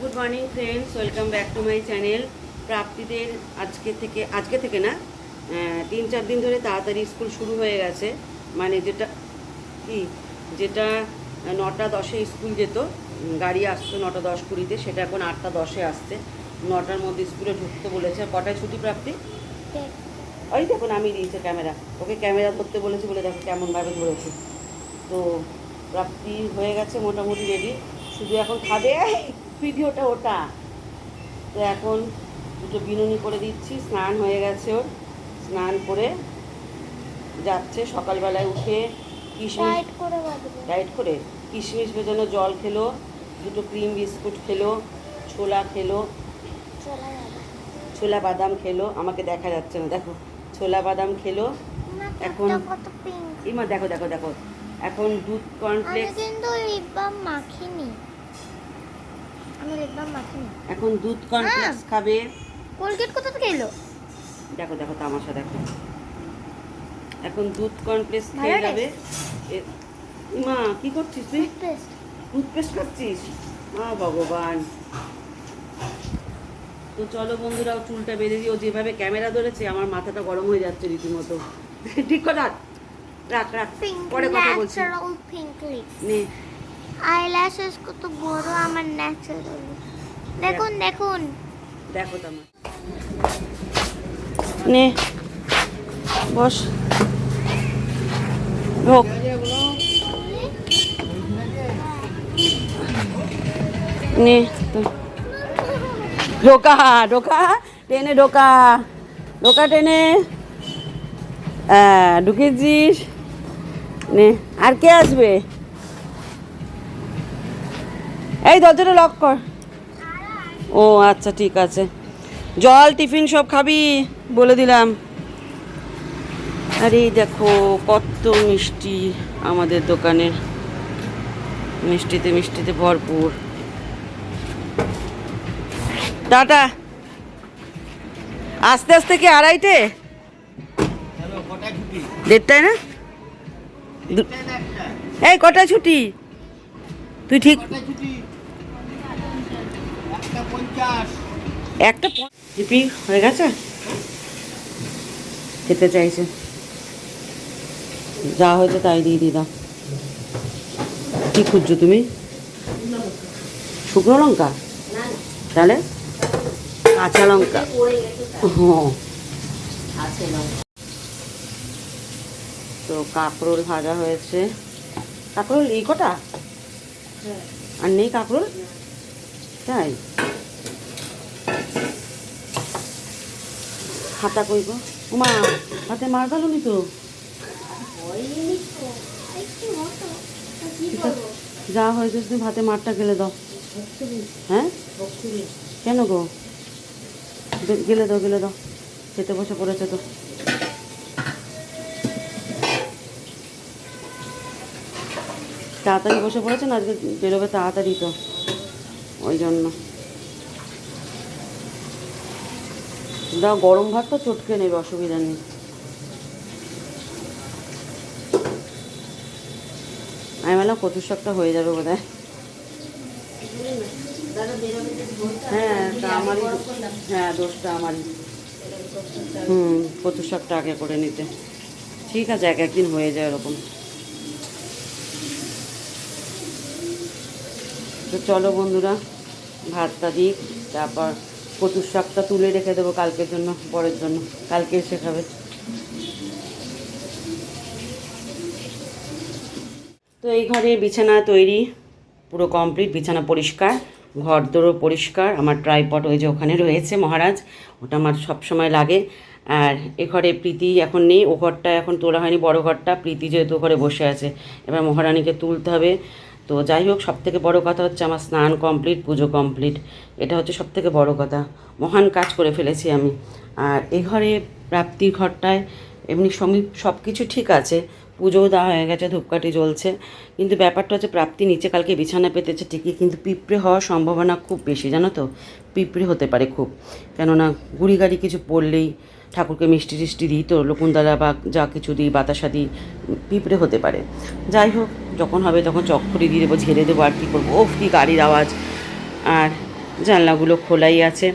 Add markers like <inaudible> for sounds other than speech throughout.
Good morning friends welcome back to my channel প্রাপ্তিদের আজকে থেকে আজকে থেকে না তিন চার দিন ধরে তাড়াতাড়ি স্কুল শুরু হয়ে গেছে। মানে যেটা কি যেটা নটা দশে স্কুল যেত গাড়ি আসতো নটা দশ কুড়িতে সেটা এখন আটটা দশে আসছে। নটার মধ্যে স্কুলে ঢুকতে বলেছে। কটায় ছুটি প্রাপ্তি? ওই দেখুন আমি দিয়েছে ক্যামেরা। ওকে ক্যামেরা করতে বলেছি বলে দেখো কেমনভাবে ধরেছে। তো প্রাপ্তি হয়ে গেছে মোটামুটি রেডি শুধু এখন খাবে? ভিডিওটা ওটা। তো এখন দুটো বিনুনি করে দিচ্ছি স্নান হয়ে গেছে ওর। স্নান করে যাচ্ছে সকালবেলায় উঠে কিশমিশ টাইট করে কিশমিশ ভেজানো জল খেলো দুটো ক্রিম বিস্কুট খেলো ছোলা খেলো ছোলা বাদাম। খেলো। আমাকে দেখা যাচ্ছে না দেখো। ছোলা বাদাম খেলো। এখন- ইমা দেখো দেখো দেখো। এখন দুধ কর্নফ্লেক্স কিন্তু লিপ বাম মাখিনি। আমি মাখিনি এখন দুধ কর্নফ্লেক্স। খাবে। কোলগেট কোথা থেকে এলো? দেখো দেখো তামাশা দেখো। এখন দুধ কর্নফ্লেক্স খেয়ে যাবে। ইমা কি করছিস তুই টুথপেস্ট খাচ্ছিস? মা ভগবান। তো চলো বন্ধুরাও চুলটা বেঁধে দিও যেভাবে ক্যামেরা ধরেছে আমার মাথাটা গরম হয়ে যাচ্ছে রীতিমতো। ঠিক কথা? রাখ রাখ। পরে কথা বলছি। নে। আইল্যাশেস কত বড় আমার ন্যাচারাল দেখুন দেখুন। দেখো তো আমার। নে। বস। ঢোক। নে ঢোকা ঢোকা টেনে ঢোকা। ঢোকা টেনে। হ্যাঁ ঢুকেছিস। নে আর কে আসবে? এই দরজাটা লক কর। ও আচ্ছা ঠিক আছে। জল, টিফিন সব খাবি, বলে দিলাম। আরে দেখো, কত মিষ্টি আমাদের দোকানের। মিষ্টিতে মিষ্টিতে ভরপুর। টাটা। আস্তে আস্তে কি আড়াইটে? দেড়টায় না? এই কটা ছুটি? তুই ঠিক খেতে চাইছে। যা হয়েছে তাই দিয়ে দিলাম কি খুঁজছো তুমি? শুকনো লঙ্কা? তাহলে কাঁচা লঙ্কা। হ্যাঁ। তো কাঁকরোল ভাজা হয়েছে। কাঁকরোল এই কটা? আর নেই কাঁকরোল? তাই? হাতা কইব উমা হাতে মার ফেলুনি তো? যা হয়েছে তুমি ভাতে মারটা গেলে দাও। হ্যাঁ? কেন গো গেলে দাও গেলে দাও। খেতে বসে পড়েছে তো। তাড়াতাড়ি বসে পড়েছে না? আজকে বেরোবে তাড়াতাড়ি তো। ওই জন্য। দাও, গরম ভাত তো চটকে নেবে, অসুবিধা নেই। আমি বললাম, কচুর শাকটা হয়ে যাবে বোধ হয় হ্যাঁ তা আমারই হ্যাঁ দোষটা আমারই। হুম আগে করে নিতে। ঠিক আছে, এক একদিন হয়ে যায় এরকম তো চলো বন্ধুরা। ভাতটা দিই, তারপর কচুর শাকটা তুলে রেখে দেবো কালকের জন্য, পরের জন্য কালকে এসে খাবে। তো এই ঘরে বিছানা তৈরি, পুরো কমপ্লিট বিছানা পরিষ্কার, ঘর দোরও পরিষ্কার, আমার ট্রাইপট ওই যে ওখানে রয়েছে মহারাজ, ওটা আমার সব সময় লাগে। আর এ ঘরে প্রীতি এখন নেই, ও ঘরটা এখন তোলা হয়নি, বড় ঘরটা, প্রীতি যেহেতু ঘরে বসে আছে, এবার মহারানীকে তুলতে হবে। তো যাই হোক সব থেকে বড়ো কথা হচ্ছে আমার স্নান কমপ্লিট পুজো কমপ্লিট এটা হচ্ছে সব থেকে বড়ো কথা। মহান কাজ করে ফেলেছি আমি। আর এ ঘরে প্রাপ্তির ঘরটায় এমনি সমীপ সব কিছু ঠিক আছে। পুজোও দেওয়া হয়ে গেছে, ধূপকাঠি জ্বলছে। কিন্তু ব্যাপারটা হচ্ছে প্রাপ্তি নিচে কালকে বিছানা পেতেছে ঠিকই, কিন্তু পিঁপড়ে হওয়ার সম্ভাবনা খুব বেশি, জানো তো? পিঁপড়ে হতে পারে খুব। কেননা গুড়ি গাড়ি কিছু পড়লেই ঠাকুরকে মিষ্টি টিষ্টি দিই, তো লকুনদালা বা যা কিছু দিই, বাতাসা দিই, পিঁপড়ে হতে পারে। যাই হোক, যখন হবে তখন চক্করি দিয়ে দেবো, ঝেড়ে দেবো আর কী করব। ও কি গাড়ির আওয়াজ। আর জানলাগুলো খোলাই আছে,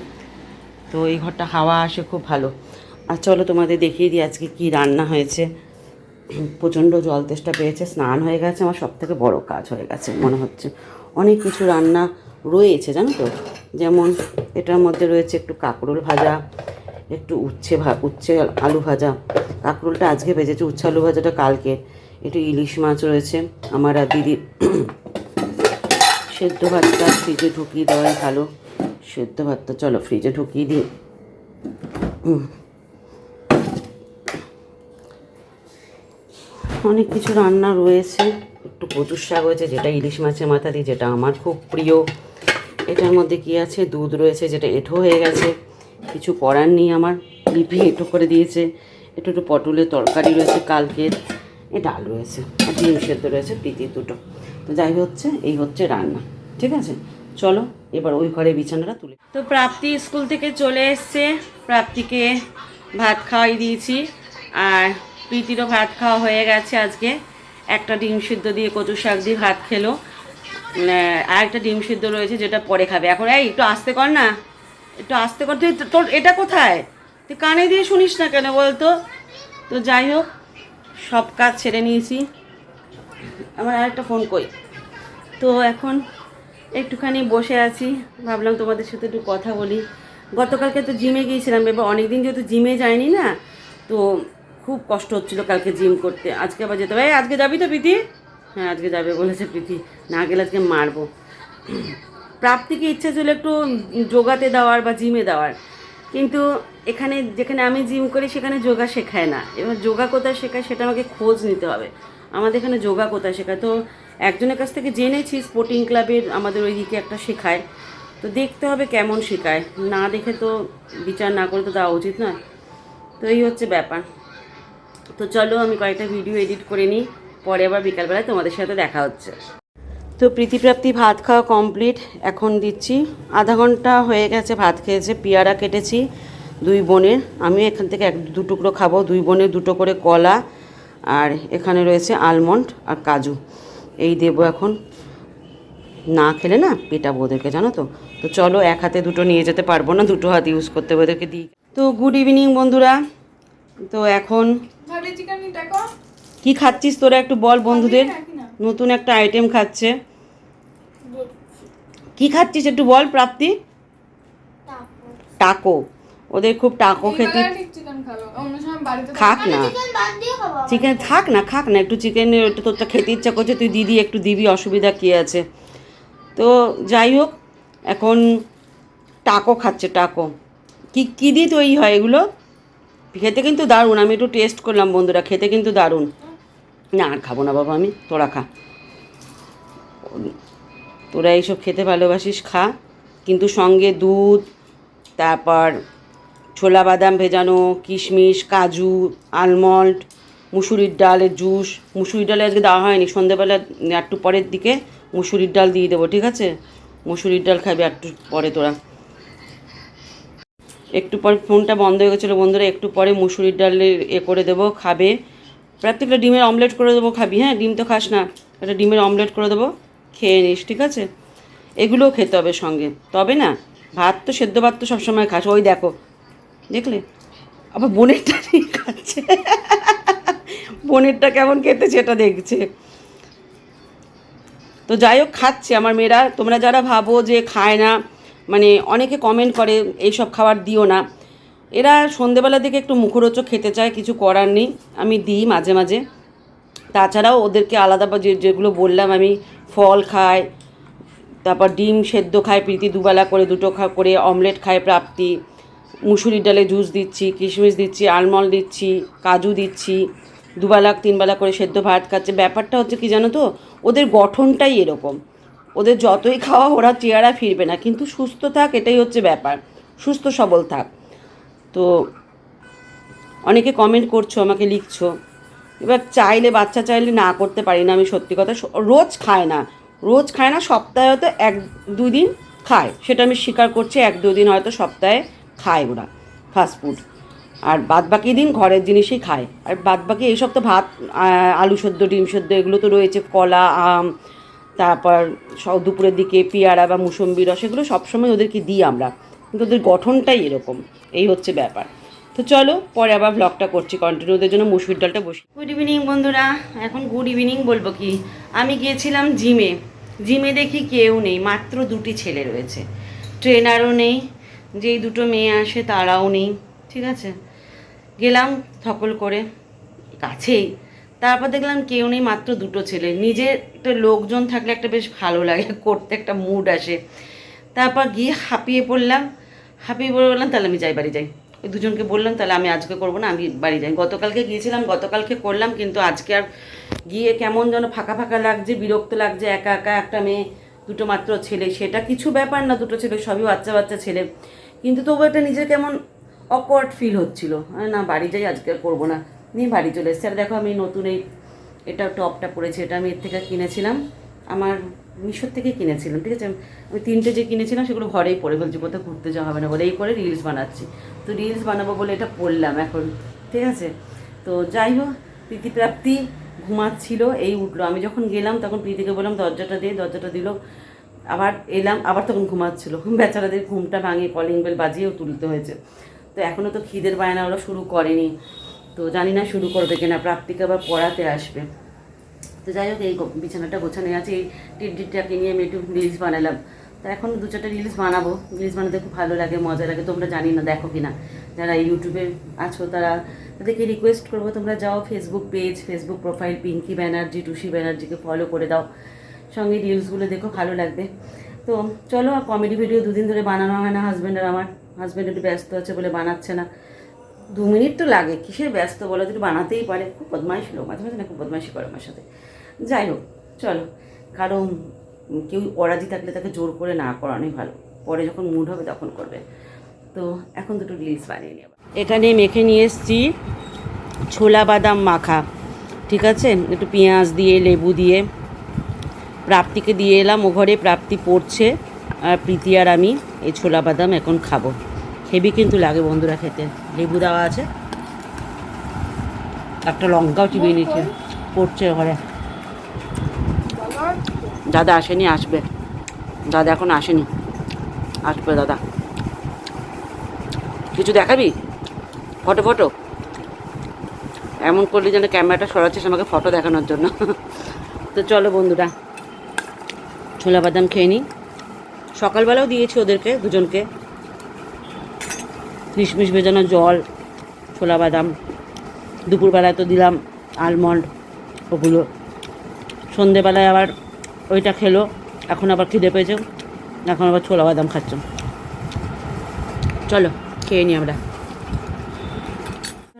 তো এই ঘরটা হাওয়া আসে খুব ভালো। আর চলো তোমাদের দেখিয়ে দিই আজকে কি রান্না হয়েছে। প্রচণ্ড জল তেষ্টা পেয়েছে, স্নান হয়ে গেছে, আমার সব থেকে বড়ো কাজ হয়ে গেছে, মনে হচ্ছে। অনেক কিছু রান্না রয়েছে, জানো তো? যেমন এটার মধ্যে রয়েছে একটু কাঁকরোল ভাজা একটু উচ্ছে ভা, উচ্ছে আলু ভাজা। কাঁকরোলটা আজকে ভেজেছে, উচ্ছে আলু ভাজাটা কালকে। একটু ইলিশ মাছ রয়েছে। আমার আর দিদির সেদ্ধ ভাতটা ফ্রিজে ঢুকিয়ে দেওয়াই ভালো। সেদ্ধ ভাতটা, চলো ফ্রিজে ঢুকিয়ে দিই। অনেক কিছু রান্না রয়েছে। একটু কচুর শাক হয়েছে যেটা ইলিশ মাছের মাথা দিয়ে, যেটা আমার খুব প্রিয়। এটার মধ্যে কি আছে? দুধ রয়েছে, যেটা এঁঠো হয়ে গেছে। কিছু করার নেই আমার। লিপি এঁঠো করে দিয়েছে, একটু একটু পটলের তরকারি রয়েছে কালকের এ ডাল রয়েছে, আর ডিম সেদ্ধ রয়েছে, প্রীতি দুটো। তো যাই হচ্ছে, এই হচ্ছে রান্না, ঠিক আছে? চলো, এবার ওই ঘরে বিছানাটা তুলে। তো প্রাপ্তি স্কুল থেকে চলে এসছে, প্রাপ্তিকে ভাত খাওয়াই দিয়েছি, আর প্রীতিরও ভাত খাওয়া হয়ে গেছে আজকে। একটা ডিম সিদ্ধ দিয়ে কচু শাক দিয়ে ভাত খেলো। আর একটা ডিম সিদ্ধ রয়েছে, যেটা পরে খাবে। এখন এই, একটু আসতে কর না। একটু আস্তে কর। তুই তোর এটা কোথায়? তুই কানে দিয়ে শুনিস না কেন বলতো? তো যাই হোক, সব কাজ ছেড়ে নিয়েছি। আমার আরেকটা ফোন কই? তো এখন একটুখানি বসে আছি। ভাবলাম তোমাদের সাথে একটু কথা বলি। গতকালকে তো জিমে গিয়েছিলাম, এবার অনেকদিন যেহেতু জিমে যায়নি না, তো খুব কষ্ট হচ্ছিল কালকে জিম করতে। আজকে আবার যেতে হবে। আজকে যাবি তো প্রীতি? হ্যাঁ আজকে যাবে বলেছে প্রীতি। না গেলে আজকে মারবো। প্রাপ্তিকে ইচ্ছা ছিল একটু যোগাতে দেওয়ার বা জিমে দেওয়ার। কিন্তু এখানে যেখানে আমি জিম করি, সেখানে যোগা শেখায় না। এবার যোগা কোথায় শেখায় সেটা আমাকে খোঁজ নিতে হবে। আমাদের এখানে যোগা কোথায় শেখায়? তো একজনের কাছ থেকে জেনেছি স্পোর্টিং ক্লাবের আমাদের ওইদিকে একটা শেখায়। তো দেখতে হবে কেমন শেখায়। না দেখে তো বিচার না করে তো দেওয়া উচিত নয়। তো এই হচ্ছে ব্যাপার। তো চলো আমি কয়েকটা ভিডিও এডিট করে নিই। পরে আবার বিকালবেলায় তোমাদের সাথে দেখা হচ্ছে। তো প্রীতিপ্রাপ্তি ভাত খাওয়া কমপ্লিট এখন দিচ্ছি। আধা ঘণ্টা হয়ে গেছে ভাত খেয়েছে পেয়ারা কেটেছি দুই বোনের। আমি এখান থেকে এক দু টুকরো খাব দুই বোনের দুটো করে কলা আর এখানে রয়েছে আলমন্ড আর কাজু। এই দেবো এখন। না খেলে না পেটাবো ওদেরকে জানো তো? তো চলো এক হাতে দুটো নিয়ে যেতে পারব না দুটো হাত ইউজ করতে হবে ওদেরকে দিই তো গুড ইভিনিং বন্ধুরা। তো এখন কি। খাচ্ছিস তোরা একটু বল বন্ধুদের? নতুন একটা আইটেম খাচ্ছে। কি খাচ্ছিস একটু বল প্রাপ্তি? টাকো। ওদের খুব টাকো খেতে। খাক না। চিকেন বাদ দিয়ে খাব আমরা। চিকেন থাক না খাক না। একটু চিকেন একটু তোরটা খেতে ইচ্ছা করছে তুই দিদি একটু দিবি অসুবিধা কী আছে? তো যাই হোক এখন টাকো খাচ্ছে টাকো। কি কী দিয়ে তৈরি হয় এগুলো? খেতে কিন্তু দারুণ। আমি একটু টেস্ট করলাম বন্ধুরা খেতে কিন্তু দারুণ। না আর খাব না বাবা আমি তোরা খা। তোরা এইসব খেতে ভালোবাসিস, খা। কিন্তু সঙ্গে দুধ, তারপর ছোলা বাদাম ভেজানো, কিশমিশ, কাজু আলমন্ড মুসুরির ডালের জুস মুসুরির ডালে আজকে দেওয়া হয়নি, সন্ধেবেলা একটু পরের দিকে মুসুরির ডাল দিয়ে দেবো, ঠিক আছে? মুসুরির ডাল খাবি একটু পরে তোরা। একটু পর ফোনটা বন্ধ হয়ে গেছিল, বন্ধুরা, একটু পরে মুসুরির ডালের এ করে দেবো, খাবে। প্রত্যেকটা ডিমের অমলেট করে দেবো, খাবি হ্যাঁ? ডিম তো খাস না, একটা ডিমের অমলেট করে দেবো। খেয়ে নিস, ঠিক আছে? এগুলোও খেতে হবে সঙ্গে। তবে না, ভাত তো, সেদ্ধ ভাত তো সবসময় খাস। ওই দেখো, দেখলে? আবার বোনেরটা <laughs> নিয়ে খাচ্ছে। বোনেরটা কেমন খেতে সেটা দেখছে। তো যাই হোক, খাচ্ছে। আমার মেয়েরা, তোমরা যারা ভাবো যে খায় না মানে অনেকে কমেন্ট করে, এইসব খাবার দিও না। এরা সন্ধেবেলা দিকে একটু মুখরোচক খেতে চায়, কিছু করার নেই। আমি দিই মাঝে মাঝে। তাছাড়াও ওদেরকে আলাদা যে যেগুলো বললাম, আমি ফল খায় তারপর ডিম সেদ্ধ খায় প্রীতি দুবেলা করে, দুটো খা করে অমলেট খায় প্রাপ্তি, মুসুরির ডালে জুস দিচ্ছি, কিশমিশ দিচ্ছি, আলমন্ড দিচ্ছি, কাজু দিচ্ছি, দুবেলা, তিনবেলা করে সেদ্ধ ভাত খাচ্ছে। ব্যাপারটা হচ্ছে কি জানো তো, ওদের গঠনটাই এরকম। ওদের যতই খাওয়া, ওরা চেহারা ফিরবে না। কিন্তু সুস্থ থাক, এটাই হচ্ছে ব্যাপার। সুস্থ সবল থাক। তো অনেকে কমেন্ট করছ, আমাকে লিখছো। এবার চাইলে বাচ্চা চাইলে না করতে পারি না, আমি সত্যি কথা রোজ খায় না। রোজ খায় না, সপ্তাহে হয়তো এক দিন খায়। সেটা আমি স্বীকার করছি, এক দিন হয়তো সপ্তাহে খায় ওরা ফাস্টফুড আর বাদ বাকি দিন ঘরের জিনিসই খায়। আর বাদ বাকি এইসব তো ভাত আলু সেদ্ধ, ডিম সেদ্ধ, এগুলো তো রয়েছে, কলা, আম, তারপর সব দুপুরের দিকে পেয়ারা বা মুসম্বি রস, এগুলো সবসময় ওদেরকে দিই আমরা। কিন্তু ওদের গঠনটাই এরকম। এই হচ্ছে ব্যাপার। তো চলো, পরে আবার ব্লগটা করছি কন্টিনিউ ওদের জন্য মুসুর ডালটা বসি গুড ইভিনিং বন্ধুরা, এখন গুড ইভিনিং বলব কি? আমি গিয়েছিলাম জিমে। জিমে দেখি কেউ নেই, মাত্র দুটি ছেলে রয়েছে। ট্রেনারও নেই, যেই দুটো মেয়ে আসে তারাও নেই, ঠিক আছে? গেলাম থকল করে, কাছেই। তারপর দেখলাম কেউ নেই, মাত্র দুটো ছেলে। নিজের একটা লোকজন থাকলে একটা বেশ ভালো লাগে, করতে একটা মুড আসে। তারপর গিয়ে হাঁপিয়ে পড়লাম, হাঁপিয়ে পড়ে বললাম, তাহলে আমি যাই, বাড়ি যাই। ওই দুজনকে বললাম, তাহলে আমি আজকে করব না, আমি বাড়ি যাই। গতকালকে গিয়েছিলাম, গতকালকে করলাম, কিন্তু আজকে আর গিয়ে কেমন যেন ফাঁকা ফাঁকা লাগছে, বিরক্ত লাগছে, একা একা একটা মেয়ে, দুটো মাত্র ছেলে। সেটা কিছু ব্যাপার না, দুটো ছেলে, সবই বাচ্চা বাচ্চা ছেলে। কিন্তু তবু একটা নিজের কেমন অকওয়ার্ড ফিল হচ্ছিল। না, বাড়ি যাই, আজকে আর করব না। নিয়ে বাড়ি চলে এসেছি। আর দেখো, আমি নতুন এই, এটা টপটা পরেছি, এটা আমি এর থেকে কিনেছিলাম। আমার মিশোর থেকে কিনেছিলাম, ঠিক আছে? আমি তিনটে যে কিনেছিলাম সেগুলো ঘরেই পরে বলছি কোথাও ঘুরতে যাওয়া হবে না বলে এই করে রিলস বানাচ্ছি। তো রিলস বানাবো বলে এটা পরলাম এখন, ঠিক আছে? তো যাই হোক প্রীতিপ্রাপ্তি ঘুমাচ্ছিল, এই উঠল। আমি যখন গেলাম তখন প্রীতিকে বললাম, দরজাটা দিয়ে দরজাটা দিল। আবার এলাম, আবার তখন ঘুমাচ্ছিল। বেচারাদের ঘুমটা ভাঙিয়ে কলিং বেল বাজিয়েও তুলতে হয়েছে। তো এখনও তো খিদের বায়না ওরা শুরু করেনি। তো জানি না শুরু করবে কিনা, প্রাপ্তিকে আবার পড়াতে আসবে। তো যাই হোক, এই বিছানাটা গোছানো আছে, এই টিডডিটাকে নিয়ে আমি একটু রিলস বানালাম। তো এখন দু চারটা রিলস বানাবো। রিলস বানাতে খুব ভালো লাগে, মজা লাগে, তোমরা জানি না, দেখো কিনা। যারা ইউটিউবে আছো, তারা তাদেরকে রিকোয়েস্ট করব, তোমরা যাও Facebook page Facebook profile Pinky Banerjee Tusi ব্যানার্জিকে ফলো করে দাও। সঙ্গে রিলসগুলো দেখো, ভালো লাগবে। তো চলো কমেডি ভিডিও দুদিন ধরে বানানো হয় না হাজব্যান্ডের আমার। হাজব্যান্ড একটু ব্যস্ত আছে বলে বানাচ্ছে না। দু মিনিট তো লাগে, কিসের ব্যস্ত বলো? একটু বানাতেই পারে, খুব বদমাইশি লোক, মাঝে মাঝে না খুব বদমাইশি করে আমার সাথে। যাই হোক, চলো। কারণ কেউ অরাজি থাকলে তাকে জোর করে না করানোই ভালো। পরে যখন মুড হবে তখন করবে। তো এখন দুটো রিলস বানিয়ে নেব। এখানে মেখে নিয়ে এসেছি ছোলা বাদাম মাখা, ঠিক আছে? একটু পেঁয়াজ দিয়ে, লেবু দিয়ে। প্রাপ্তিকে দিয়ে এলাম, ও ঘরে প্রাপ্তি পড়ছে, আর প্রীতি আর আমি এই ছোলা বাদাম এখন খাব। হেভি কিন্তু লাগে বন্ধুরা খেতে। লেবু দেওয়া আছে। একটা লঙ্কাও চিবিয়ে নিচ্ছে। পড়ছে ঘরে দাদা আসেনি আসবে। দাদা এখন আসেনি। আসবে দাদা। কিছু দেখাবি? Photo photo? এমন করলি যেন ক্যামেরাটা সরাচ্ছিস আমাকে ফটো দেখানোর জন্য। তো চলো বন্ধুরা ছোলা বাদাম খেয়ে নিই সকালবেলাও দিয়েছি ওদেরকে দুজনকে। কিশমিশ ভেজানো জল, ছোলা বাদাম, দুপুরবেলায় তো দিলাম আলমন্ড ওগুলো সন্ধেবেলায় আবার ওইটা খেলো, এখন আবার খিদে পেয়েছে, এখন আবার ছোলা বাদাম খাচ্ছ। চলো, খেয়ে নিই আমরা।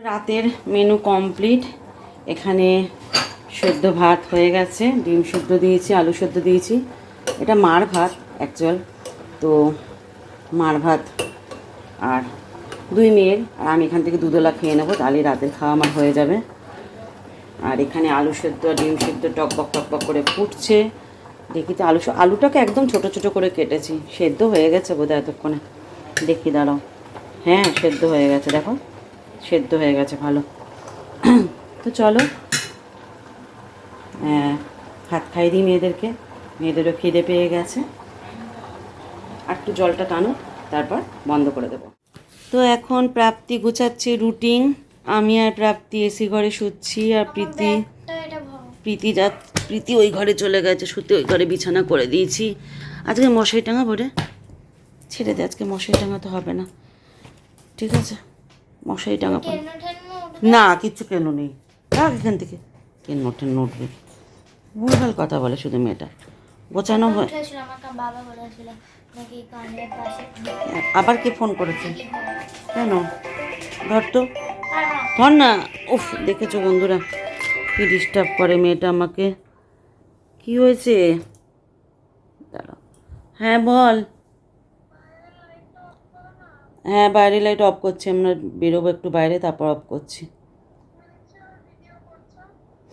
রাতের মেনু কমপ্লিট এখানে সেদ্ধ ভাত হয়ে গেছে, ডিম সেদ্ধ দিয়েছি, আলু সেদ্ধ দিয়েছি। এটা মার ভাত অ্যাকচুয়াল তো মার ভাত আর দুই মেয়ের, আর আমি এখান থেকে দুধলা খেয়ে নেব, তাহলে রাতের খাওয়া আমার হয়ে যাবে। আর এখানে আলু সেদ্ধ, ডিম সেদ্ধ টকবক টকবক করে ফুটছে। দেখি তো আলু আলুটাকে একদম ছোট ছোট করে কেটেছি। সেদ্ধ হয়ে গেছে বোধহয় এতক্ষণে। দেখি, দাঁড়াও। হ্যাঁ সেদ্ধ হয়ে গেছে, দেখো। সেদ্ধ হয়ে গেছে, ভালো। তো চলো। হ্যাঁ ভাত খাইয়ে দিই মেয়েদেরকে। মেয়েদেরও খিদে পেয়ে গেছে। আর একটু জলটা টানো, তারপর বন্ধ করে দেবো। তো এখন প্রাপ্তি গুছাচ্ছে রুটিন। আমি আর প্রাপ্তি এসি ঘরে শুচ্ছি আর প্রীতি তো প্রীতি যা প্রীতি ওই ঘরে চলে গেছে শুতে ওই ঘরে বিছানা করে দিয়েছি। আজকে মশারি টাঙা বোরে ছেড়ে দে আজকে মশারি টাঙাতে হবে না। ঠিক আছে? মশারি টাঙা পড়ে না কিচ্ছু কেন নেই। রাখ এখান থেকে। কেন টেন উঠবে? ভুলভাল কথা বলে শুধু মেয়েটা। গোছানো হয় আবার কে ফোন করেছে? কেন? ধর তো। ধর না। উফ, দেখেছ বন্ধুরা, কি ডিস্টার্ব করে মেয়েটা আমাকে। কি হয়েছে? দাঁড়াও হ্যাঁ বল। হ্যাঁ বাইরে লাইট অফ করছি, আমরা বেরোবো একটু বাইরে, তারপর অফ করছি।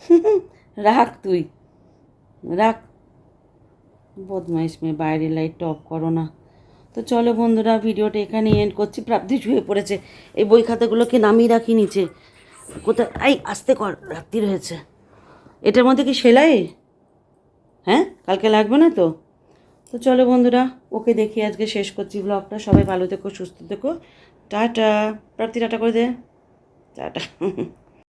<laughs> রাখ তুই। রাখ। বদমাইশ মেয়ে বাইরে লাইটটা অফ করো না। তো চলো বন্ধুরা, ভিডিওটা এখানে এন্ড করছি। প্রাপ্তি শুয়ে পড়েছে। এই বই খাতাগুলোকে নামিয়ে রাখি নিচে। কোথায়? আই আসতে কর রাত্রি হয়েছে। এটার মধ্যে কি সেলাই? হ্যাঁ? কালকে লাগবে না তো? তো চলো বন্ধুরা, ওকে দেখি আজকে শেষ করছি ব্লগটা সবাই ভালো থেকো, সুস্থ থেকো। টাটা। প্রাপ্তি, টাটা করে দে। টাটা।